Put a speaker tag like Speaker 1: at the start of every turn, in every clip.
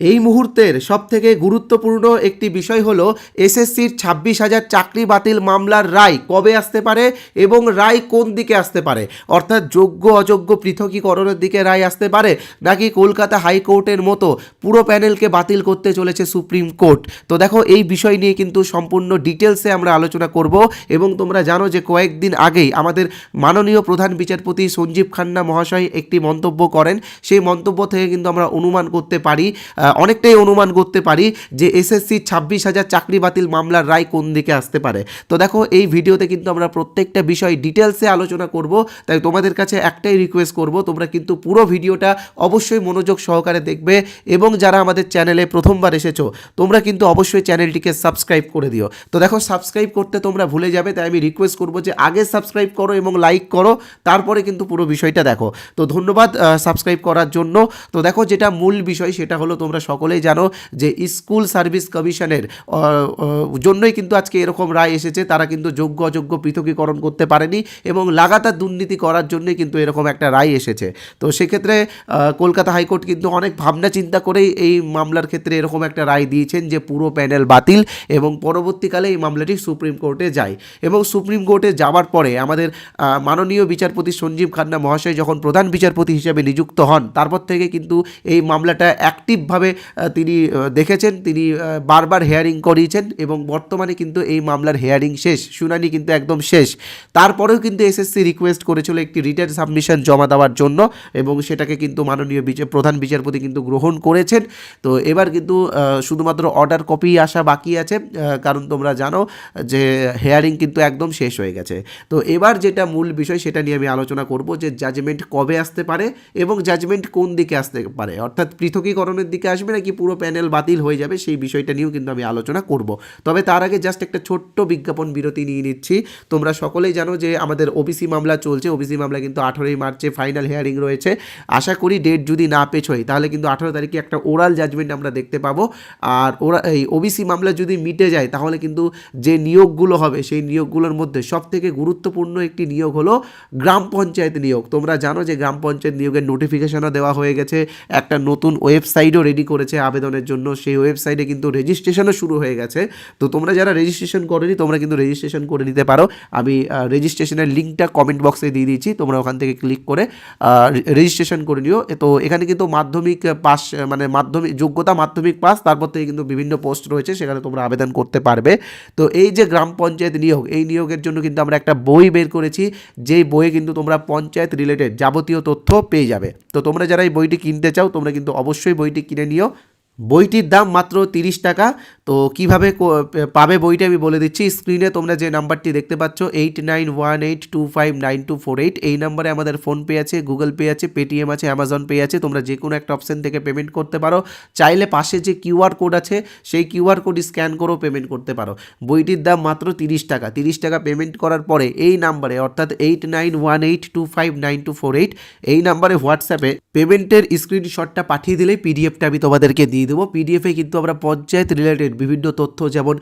Speaker 1: এই মুহূর্তের সবথেকে গুরুত্বপূর্ণ একটি বিষয় হল এসএসসির ছাব্বিশ হাজার চাকরি বাতিল মামলার রায় কবে আসতে পারে এবং রায় কোন দিকে আসতে পারে? অর্থাৎ যোগ্য, অযোগ্য পৃথকীকরণের দিকে রায় আসতে পারে নাকি কলকাতা হাইকোর্টের মতো পুরো প্যানেলকে বাতিল করতে চলেছে সুপ্রিম কোর্ট? তো দেখো, এই বিষয় নিয়ে কিন্তু সম্পূর্ণ ডিটেলসে আমরা আলোচনা করব এবং তোমরা জানো যে কয়েকদিন আগেই আমাদের মাননীয় প্রধান বিচারপতি সঞ্জীব খান্না মহাশয় একটি মন্তব্য করেন। সেই মন্তব্য থেকে কিন্তু আমরা অনুমান করতে পারি অনেকটাই অনুমান করতে পারি যে এসএসসি ছাব্বিশ হাজার চাকরি বাতিল মামলার রায় কোন দিকে আসতে পারে। তো দেখো, এই ভিডিওতে কিন্তু আমরা প্রত্যেকটা বিষয় ডিটেলসে আলোচনা করব। তাই তোমাদের কাছে একটাই রিকোয়েস্ট করব, তোমরা কিন্তু পুরো ভিডিওটা অবশ্যই মনোযোগ সহকারে দেখবে এবং যারা আমাদের চ্যানেলে প্রথমবার এসেছ, তোমরা কিন্তু অবশ্যই চ্যানেলটিকে সাবস্ক্রাইব করে দিও। তো দেখো সাবস্ক্রাইব করতে তোমরা ভুলে যাবে, তাই আমি রিকোয়েস্ট করব যে আগে সাবস্ক্রাইব করো এবং লাইক করো, তারপরে কিন্তু পুরো বিষয়টা দেখো। তো ধন্যবাদ সাবস্ক্রাইব করার জন্য। তো দেখো, যেটা মূল বিষয় সেটা হলো তোমরা সকলেই জানো যে স্কুল সার্ভিস কমিশনের জন্যই কিন্তু আজকে এরকম রায় এসেছে। তারা কিন্তু যোগ্য অযোগ্য পৃথকীকরণ করতে পারেনি এবং লাগাতার দুর্নীতি করার জন্যই কিন্তু এরকম একটা রায় এসেছে। তো সেক্ষেত্রে কলকাতা হাইকোর্ট কিন্তু অনেক ভাবনা চিন্তা করেই এই মামলার ক্ষেত্রে এরকম একটা রায় দিয়েছেন যে পুরো প্যানেল বাতিল এবং পরবর্তীকালে এই মামলাটি সুপ্রিম কোর্টে যায়। এবং সুপ্রিম কোর্টে যাওয়ার পরে আমাদের মাননীয় বিচারপতি সঞ্জীব খান্না মহাশয় যখন প্রধান বিচারপতি হিসেবে নিযুক্ত হন, তারপর থেকে কিন্তু এই মামলাটা অ্যাক্টিভভাবে আহ, তিনি দেখেছেন তিনি বারবার হেয়ারিং করিয়েছেন এবং বর্তমানে কিন্তু এই মামলার হেয়ারিং শেষ শুনানি কিন্তু একদম শেষ। তারপরেও কিন্তু এসএসসি রিকোয়েস্ট করেছিল একটি রিটার্ন সাবমিশন জমা দেওয়ার জন্য এবং সেটাকে কিন্তু মাননীয় বিচার প্রধান বিচারপতি কিন্তু গ্রহণ করেছেন। তো এবার কিন্তু শুধুমাত্র অর্ডার কপি আসা বাকি আছে কারণ তোমরা জানো যে হেয়ারিং কিন্তু একদম শেষ হয়ে গেছে। তো এবার যেটা মূল বিষয় সেটা নিয়ে আমি আলোচনা করব যে জাজমেন্ট কবে আসতে পারে এবং জাজমেন্ট কোন দিকে আসতে পারে। অর্থাৎ পৃথকীকরণের দিকে আসবে নাকি পুরো প্যানেল বাতিল হয়ে যাবে সেই বিষয়টা নিয়েও কিন্তু আমি আলোচনা করব। তবে তার আগে জাস্ট একটা ছোট্ট বিজ্ঞাপন বিরতি নিয়ে নিচ্ছি। তোমরা সকলেই জানো যে আমাদের ওবিসি মামলা চলছে। ওবিসি মামলা কিন্তু আঠেরোই মার্চে ফাইনাল হিয়ারিং রয়েছে। আশা করি ডেট যদি না পেছোয় তাহলে কিন্তু আঠেরো তারিখে একটা ওরাল জাজমেন্ট আমরা দেখতে পাবো। আর ওরা এই ওবিসি মামলা যদি মিটে যায়, তাহলে কিন্তু যে নিয়োগগুলো হবে, সেই নিয়োগগুলোর মধ্যে সব থেকে গুরুত্বপূর্ণ একটি নিয়োগ হলো গ্রাম পঞ্চায়েত নিয়োগ। তোমরা জানো যে গ্রাম পঞ্চায়েত নিয়োগের নোটিফিকেশনও দেওয়া হয়ে গেছে। একটা নতুন ওয়েবসাইটও রেডি করেছে আবেদনের জন্য, সেই ওয়েবসাইটে কিন্তু রেজিস্ট্রেশনও শুরু হয়ে গেছে। তো তোমরা যারা রেজিস্ট্রেশন করেনি, তোমরা কিন্তু রেজিস্ট্রেশন করে নিতে পারো। আমি রেজিস্ট্রেশনের লিঙ্কটা কমেন্ট বক্সে দিয়ে দিয়েছি, তোমরা ওখান থেকে ক্লিক করে রেজিস্ট্রেশন করে নিও। তো এখানে কিন্তু মাধ্যমিক পাস মানে মাধ্যমিক, যোগ্যতা মাধ্যমিক পাস তারপর থেকে কিন্তু বিভিন্ন পোস্ট রয়েছে, সেখানে তোমরা আবেদন করতে পারবে। তো এই যে গ্রাম পঞ্চায়েত নিয়োগ, এই নিয়োগের জন্য কিন্তু আমরা একটা বই বের করেছি, যেই বইয়ে কিন্তু তোমরা পঞ্চায়েত রিলেটেড যাবতীয় তথ্য পেয়ে যাবে। তো তোমরা যারা এই বইটি কিনতে চাও, তোমরা কিন্তু অবশ্যই বইটি কিনে নিও বইটির দাম মাত্র তিরিশ টাকা। তো কীভাবে পাবে বইটা আমি বলে দিচ্ছি। স্ক্রিনে তোমরা যে নাম্বারটি দেখতে পাচ্ছ eight nine one eight two five nine two four eight এই নাম্বারে আমাদের ফোনপে আছে, গুগল পে আছে, পেটিএম আছে, অ্যামাজন পে আছে। তোমরা যে কোনো একটা অপশন থেকে পেমেন্ট করতে পারো। চাইলে পাশে যে কিউআর কোড আছে, সেই কিউআর কোড স্ক্যান করেও পেমেন্ট করতে পারো। বইটির দাম মাত্র তিরিশ টাকা। তিরিশ টাকা পেমেন্ট করার পরে এই নাম্বারে, অর্থাৎ eight nine one eight two five nine two four eight এই নাম্বারে হোয়াটসঅ্যাপে পেমেন্টের স্ক্রিনশটটা পাঠিয়ে দিলেই পিডিএফটা আমি তোমাদেরকে দিয়ে দেবো। পিডিএফে কিন্তু আমরা পঞ্চায়েত রিলেটেড বিভিন্ন তথ্য যেমন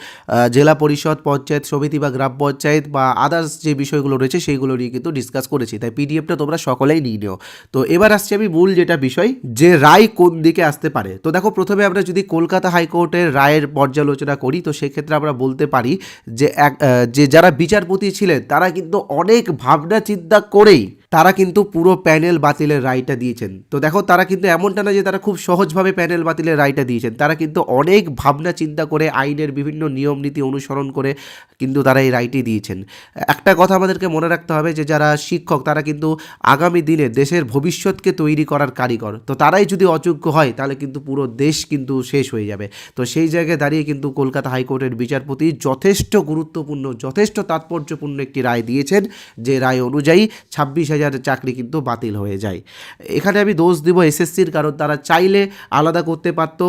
Speaker 1: জেলা পরিষদ, পঞ্চায়েত সমিতি বা গ্রাম পঞ্চায়েত বা আদার্স যে বিষয়গুলো রয়েছে সেইগুলো নিয়ে কিন্তু ডিসকাস করেছি। তাই পিডিএফটা তোমরা সকলেই নিয়ে নিও। তো এবার আসছে আমি মূল যেটা বিষয়, যে রায় কোন দিকে আসতে পারে। তো দেখো, প্রথমে আমরা যদি কলকাতা হাইকোর্টের রায়ের পর্যালোচনা করি, তো সেক্ষেত্রে আমরা বলতে পারি যে এক যে যারা বিচারপতি ছিলেন, তারা কিন্তু অনেক ভাবনা চিন্তা করেই তারা কিন্তু পুরো প্যানেল বাতিলের রায়টা দিয়েছেন। তো দেখো, তারা কিন্তু এমনটা না যে তারা খুব সহজভাবে প্যানেল বাতিলের রায়টা দিয়েছেন। তারা কিন্তু অনেক ভাবনা চিন্তা করে, আইনের বিভিন্ন নিয়ম নীতি অনুসরণ করে কিন্তু তারা এই রায়টি দিয়েছেন। একটা কথা আমাদেরকে মনে রাখতে হবে যে, যারা শিক্ষক, তারা কিন্তু আগামী দিনে দেশের ভবিষ্যৎকে তৈরি করার কারিগর। তো তারাই যদি অযোগ্য হয়, তাহলে কিন্তু পুরো দেশ কিন্তু শেষ হয়ে যাবে। তো সেই জায়গায় দাঁড়িয়ে কিন্তু কলকাতা হাইকোর্টের বিচারপতি যথেষ্ট গুরুত্বপূর্ণ, যথেষ্ট তাৎপর্যপূর্ণ একটি রায় দিয়েছেন। যে রায় অনুযায়ী ছাব্বিশ হাজার চাকরি কিন্তু বাতিল হয়ে যায়। এখানে আমি দোষ দিব এসএসসির কারণ তারা চাইলে আলাদা করতে পারত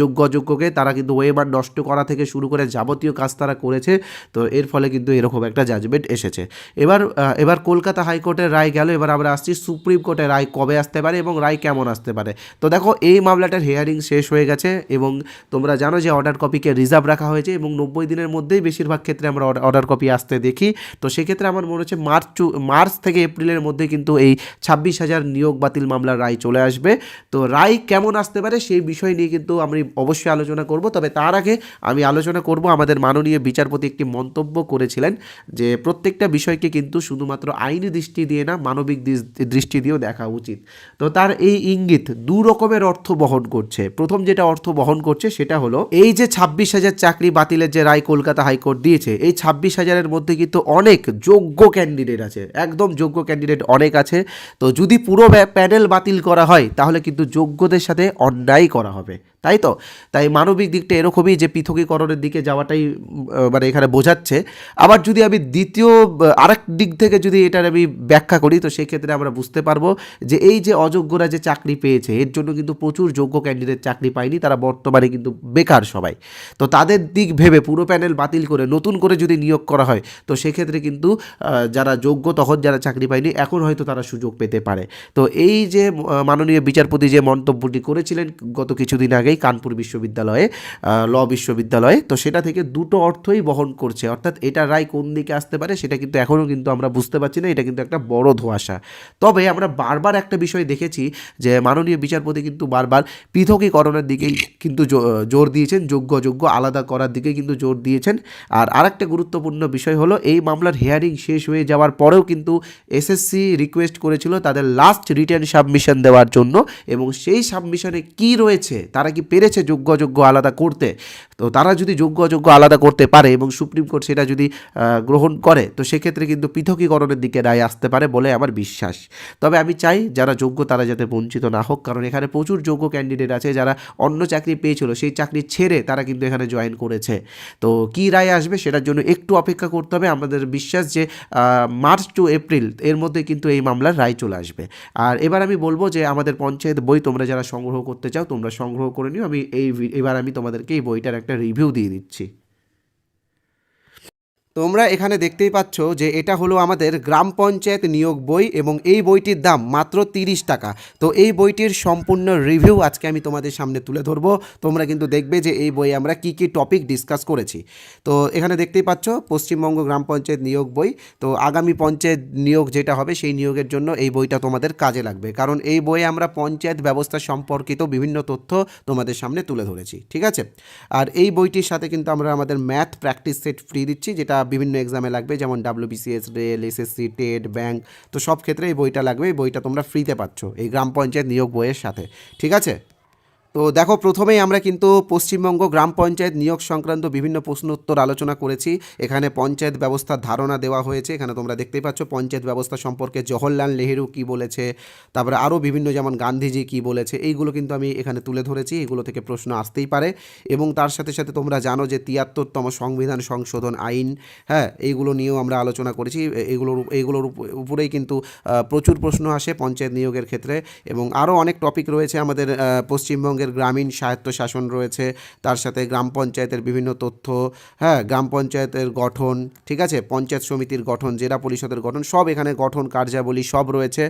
Speaker 1: যোগ্য অযোগ্যকে। তারা কিন্তু ওয়েবার নষ্ট করা থেকে শুরু করে যাবতীয় কাজ তারা করেছে। তো এর ফলে কিন্তু এরকম একটা জাজমেন্ট এসেছে। এবার এবার কলকাতা হাইকোর্টের রায় গেল। এবার আমরা আসছি সুপ্রিম কোর্টের রায় কবে আসতে পারে এবং রায় কেমন আসতে পারে। তো দেখো, এই মামলাটার হিয়ারিং শেষ হয়ে গেছে এবং তোমরা জানো যে অর্ডার কপিকে রিজার্ভ রাখা হয়েছে এবং নব্বই দিনের মধ্যেই বেশিরভাগ ক্ষেত্রে আমরা অর্ডার কপি আসতে দেখি। তো সেক্ষেত্রে আমার মনে হচ্ছে মার্চ মার্চ থেকে এপ্রিলের মধ্যে মধ্যে কিন্তু এই ছাব্বিশ হাজার নিয়োগ বাতিল মামলার রায় চলে আসবে। তো রায় কেমন আসতে পারে সেই বিষয় নিয়ে কিন্তু আমি অবশ্যই আলোচনা করব। তবে তার আগে আমি আলোচনা করব আমাদের মাননীয় বিচারপতি একটি মন্তব্য করেছিলেন যে প্রত্যেকটা বিষয়কে কিন্তু শুধুমাত্র আইনি দৃষ্টি দিয়ে না, মানবিক দৃষ্টি দিয়েও দেখা উচিত। তো তার এই ইঙ্গিত, দু রকমের অর্থ বহন করছে। প্রথম যেটা অর্থ বহন করছে সেটা হলো, এই যে ছাব্বিশ হাজার চাকরি বাতিলের যে রায় কলকাতা হাইকোর্ট দিয়েছে, এই ছাব্বিশ হাজারের মধ্যে কিন্তু অনেক যোগ্য ক্যান্ডিডেট আছে। একদম যোগ্য ক্যান্ডিডেট অনেক আছে। তো যদি পুরো প্যানেল বাতিল করা হয়, তাহলে কিন্তু যোগ্যদের সাথে অন্যায় করা হবে। তাই তো? তাই মানবিক দিকটা এরকমই যে পৃথকীকরণের দিকে যাওয়াটাই মানে এখানে বোঝাচ্ছে। আবার যদি আমি দ্বিতীয় আরেক দিক থেকে যদি এটার আমি ব্যাখ্যা করি, তো সেক্ষেত্রে আমরা বুঝতে পারব যে এই যে অযোগ্যরা যে চাকরি পেয়েছে, এর জন্য কিন্তু প্রচুর যোগ্য ক্যান্ডিডেট চাকরি পায়নি, তারা বর্তমানে কিন্তু বেকার সবাই। তো তাদের দিক ভেবে পুরো প্যানেল বাতিল করে, নতুন করে যদি নিয়োগ করা হয়, তো সেক্ষেত্রে কিন্তু যারা যোগ্য তখন যারা চাকরি পায়নি, এখন হয়তো তারা সুযোগ পেতে পারে। তো এই যে মাননীয় বিচারপতি যে মন্তব্যটি করেছিলেন গত কিছুদিন আগেই কানপুর বিশ্ববিদ্যালয়ে ল বিশ্ববিদ্যালয়ে। তো সেটা থেকে দুটো অর্থই বহন করছে। অর্থাৎ এটা রায় কোন দিকে আসতে পারে সেটা কিন্তু এখনও কিন্তু আমরা বুঝতে পারছি না। এটা কিন্তু একটা বড় ধোঁয়াশা। তবে আমরা বারবার একটা বিষয় দেখেছি যে মাননীয় বিচারপতি কিন্তু বারবার পৃথকীকরণের দিকেই কিন্তু জোর দিয়েছেন, যোগ্য যোগ্য আলাদা করার দিকে কিন্তু জোর দিয়েছেন। আর আরেকটা গুরুত্বপূর্ণ বিষয় হলো, এই মামলার হিয়ারিং শেষ হয়ে যাওয়ার পরেও কিন্তু এসএসসি রিকোয়েস্ট করেছিল তাদের লাস্ট রিটার্ন সাবমিশন দেওয়ার জন্য। এবং সেই সাবমিশনে কি রয়েছে, তারা কি পেরেছে যোগ্য যোগ্য আলাদা করতে। তো তারা যদি যোগ্য অযোগ্য আলাদা করতে পারে এবং সুপ্রিম কোর্ট সেটা যদি গ্রহণ করে, তো সেক্ষেত্রে কিন্তু পৃথকীকরণের দিকে রায় আসতে পারে বলে আমার বিশ্বাস। তবে আমি চাই যারা যোগ্য তারা যাতে বঞ্চিত না হোক, কারণ এখানে প্রচুর যোগ্য ক্যান্ডিডেট আছে যারা অন্য চাকরি পেয়েছিল, সেই চাকরি ছেড়ে তারা কিন্তু এখানে জয়েন করেছে। তো কি রায় আসবে সেটার জন্য একটু অপেক্ষা করতে হবে। আমাদের বিশ্বাস যে মার্চ টু এপ্রিল এর মধ্যে কিন্তু এই মামলার রায় চলে আসবে। আর এবার আমি বলব যে আমাদের পঞ্চায়েত বই তোমরা যারা সংগ্রহ করতে চাও তোমরা সংগ্রহ করে নিও। আমি এই এবার আমি তোমাদেরকে এই বইটার একটা রিভিউ দিয়ে দিচ্ছি। তোমরা এখানে দেখতেই পাচ্ছ যে এটা হলো আমাদের গ্রাম পঞ্চায়েত নিয়োগ বই এবং এই বইটির দাম মাত্র তিরিশ টাকা। তো এই বইটির সম্পূর্ণ রিভিউ আজকে আমি তোমাদের সামনে তুলে ধরবো। তোমরা কিন্তু দেখবে যে এই বইয়ে আমরা কি কি টপিক ডিসকাস করেছি। তো এখানে দেখতেই পাচ্ছ পশ্চিমবঙ্গ গ্রাম পঞ্চায়েত নিয়োগ বই। তো আগামী পঞ্চায়েত নিয়োগ যেটা হবে সেই নিয়োগের জন্য এই বইটা তোমাদের কাজে লাগবে। কারণ এই বইয়ে আমরা পঞ্চায়েত ব্যবস্থা সম্পর্কিত বিভিন্ন তথ্য তোমাদের সামনে তুলে ধরেছি। ঠিক আছে? আর এই বইটির সাথে কিন্তু আমরা আমাদের ম্যাথ প্র্যাকটিস সেট ফ্রি দিচ্ছি, যেটা বিভিন্ন এক্সামে লাগবে, যেমন WBCS rail SSC TET bank তো সব ক্ষেত্রে এই বইটা লাগবে, এই বইটা তোমরা ফ্রিতে পাচ্ছ, এই গ্রাম পঞ্চায়েত নিয়োগ বইয়ের সাথে, ঠিক আছে? তো দেখো প্রথমেই আমরা কিন্তু পশ্চিমবঙ্গ গ্রাম পঞ্চায়েত নিয়োগ সংক্রান্ত বিভিন্ন প্রশ্ন উত্তর আলোচনা করেছি। এখানে পঞ্চায়েত ব্যবস্থার ধারণা দেওয়া হয়েছে। এখানে তোমরা দেখতেই পাচ্ছ পঞ্চায়েত ব্যবস্থা সম্পর্কে জওহরলাল নেহেরু কি বলেছে তারপরে আরও বিভিন্ন যেমন গান্ধীজি কি বলেছে এইগুলো কিন্তু আমি এখানে তুলে ধরেছি। এগুলো থেকে প্রশ্ন আসতেই পারে। এবং তার সাথে সাথে তোমরা জানো যে তিয়াত্তরতম সংবিধান সংশোধন আইন হ্যাঁ এইগুলো নিয়েও আমরা আলোচনা করেছি। এইগুলোর উপ- উপরেই কিন্তু প্রচুর প্রশ্ন আসে পঞ্চায়েত নিয়োগের ক্ষেত্রে। এবং আরও অনেক টপিক রয়েছে আমাদের আহ, পশ্চিমবঙ্গের গ্রামীণ স্বায়ত্ত শাসন রয়েছে, তার সাথে গ্রাম পঞ্চায়েতের বিভিন্ন তথ্য হ্যাঁ গ্রাম পঞ্চায়েতের গঠন, ঠিক আছে? পঞ্চায়েত সমিতির গঠন, জেলা পরিষদের গঠন, সব এখানে গঠন, কার্যাবলী সব রয়েছে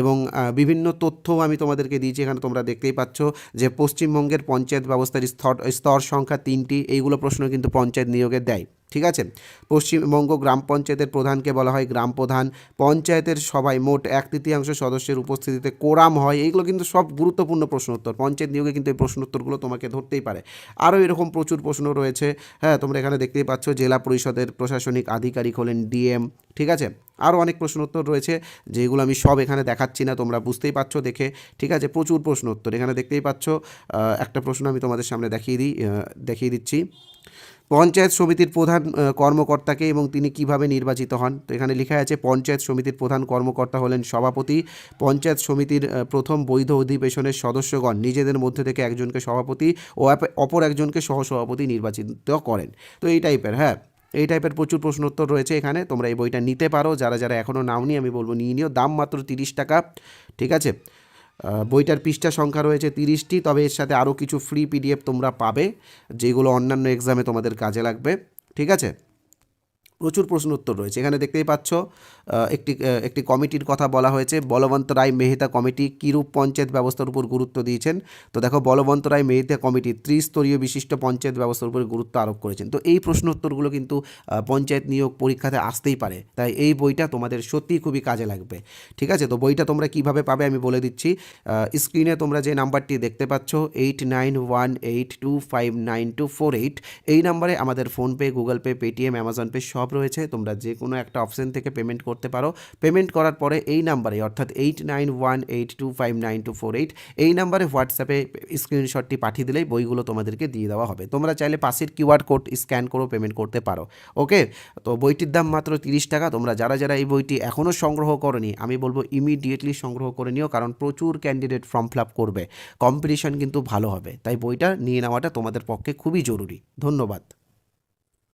Speaker 1: এবং বিভিন্ন তথ্যও আমি তোমাদেরকে দিয়েছি, এখানে তোমরা দেখতেই পাচ্ছ যে পশ্চিমবঙ্গের পঞ্চায়েত ব্যবস্থার স্তর স্তর সংখ্যা তিনটি, এইগুলো প্রশ্ন কিন্তু পঞ্চায়েত নিয়োগে দেয়। ঠিক আছে? পশ্চিমবঙ্গ গ্রাম পঞ্চায়েতের প্রধানকে বলা হয় গ্রাম প্রধান। পঞ্চায়েতের সভায় মোট এক তৃতীয়াংশ সদস্যের উপস্থিতিতে কোরাম হয়। এইগুলো কিন্তু সব গুরুত্বপূর্ণ প্রশ্ন উত্তর পঞ্চায়েত নিয়োগে কিন্তু এই প্রশ্ন উত্তরগুলো তোমাকে ধরতেই পারে। আরও এরকম প্রচুর প্রশ্ন রয়েছে। হ্যাঁ তোমরা এখানে দেখতেই পাচ্ছ জেলা পরিষদের প্রশাসনিক আধিকারিক হলেন ডিএম। ঠিক আছে? আরও অনেক প্রশ্ন উত্তর রয়েছে যেগুলো আমি সব এখানে দেখাচ্ছি না, তোমরা বুঝতেই পারছ দেখে। ঠিক আছে? প্রচুর প্রশ্ন উত্তর এখানে দেখতেই পাচ্ছ একটা প্রশ্ন আমি তোমাদের সামনে দেখিয়ে দিই দেখিয়ে দিচ্ছি। পঞ্চায়েত সমিতির প্রধান কর্মকর্তাকে এবং তিনি কীভাবে নির্বাচিত হন? তো এখানে লেখা আছে, পঞ্চায়েত সমিতির প্রধান কর্মকর্তা হলেন সভাপতি। পঞ্চায়েত সমিতির প্রথম বৈধ অধিবেশনের সদস্যগণ নিজেদের মধ্যে থেকে একজনকে সভাপতি ও অপর একজনকে সহসভাপতি নির্বাচিত করেন। তো এই টাইপের হ্যাঁ? এই টাইপের প্রচুর প্রশ্ন উত্তর রয়েছে এখানে, তোমরা এই বইটা নিতে পারো। যারা যারা এখনও নাওনি, আমি বলব নিয়ে নিও। দাম মাত্র তিরিশ টাকা, ঠিক আছে? বইটার পৃষ্ঠা সংখ্যা রয়েছে তিরিশটি, তবে এর সাথে আরও কিছু ফ্রি পিডিএফ তোমরা পাবে, যেগুলো অন্যান্য এক্সামে তোমাদের কাজে লাগবে, ঠিক আছে? প্রচুর প্রশ্ন উত্তর রয়েছে। এখানে দেখতেই পাচ্ছ একটি একটি কমিটির কথা বলা হয়েছে। বলবন্ত রায় মেহতা কমিটি কিরূপ পঞ্চায়েত ব্যবস্থার উপর গুরুত্ব দিয়েছেন? তো দেখো, বলবন্ত রায় মেহতা কমিটি ত্রিস্তরীয় বিশিষ্ট পঞ্চায়েত ব্যবস্থার উপর গুরুত্ব আরোপ করেছেন। তো এই প্রশ্ন উত্তরগুলো কিন্তু পঞ্চায়েত নিয়োগ পরীক্ষাতে আসতেই পারে। তাই এই বইটা তোমাদের সত্যিই খুবই কাজে লাগবে। ঠিক আছে? তো বইটা তোমরা কীভাবে পাবে আমি বলে দিচ্ছি। স্ক্রিনে তোমরা যে নাম্বারটি দেখতে পাচ্ছ eight nine one eight two five nine two four eight এই নাম্বারে আমাদের PhonePe Google Pay Paytm Amazon Pay সব রয়েছে, তোমরা যে কোনো একটা অপশন থেকে পেমেন্ট করতে পারো। পেমেন্ট করার পরে এই নাম্বারে অর্থাৎ eight nine one eight two five nine two four eight এই নাম্বারে হোয়াটসঅ্যাপে স্ক্রিনশটটি পাঠিয়ে দিলেই বইগুলো তোমাদেরকে দিয়ে দেওয়া হবে। তোমরা চাইলে পাশের কিউআর কোড স্ক্যান করেও পেমেন্ট করতে পারো। ওকে তো বইটির দাম মাত্র তিরিশ টাকা। তোমরা যারা যারা এই বইটি এখনও সংগ্রহ করনি, আমি বলব ইমিডিয়েটলি সংগ্রহ করে নিও, কারণ প্রচুর ক্যান্ডিডেট ফর্ম ফিল আপ করবে। কম্পিটিশন কিন্তু ভালো হবে। তাই বইটা নিয়ে নেওয়াটা তোমাদের পক্ষে খুবই জরুরি। ধন্যবাদ।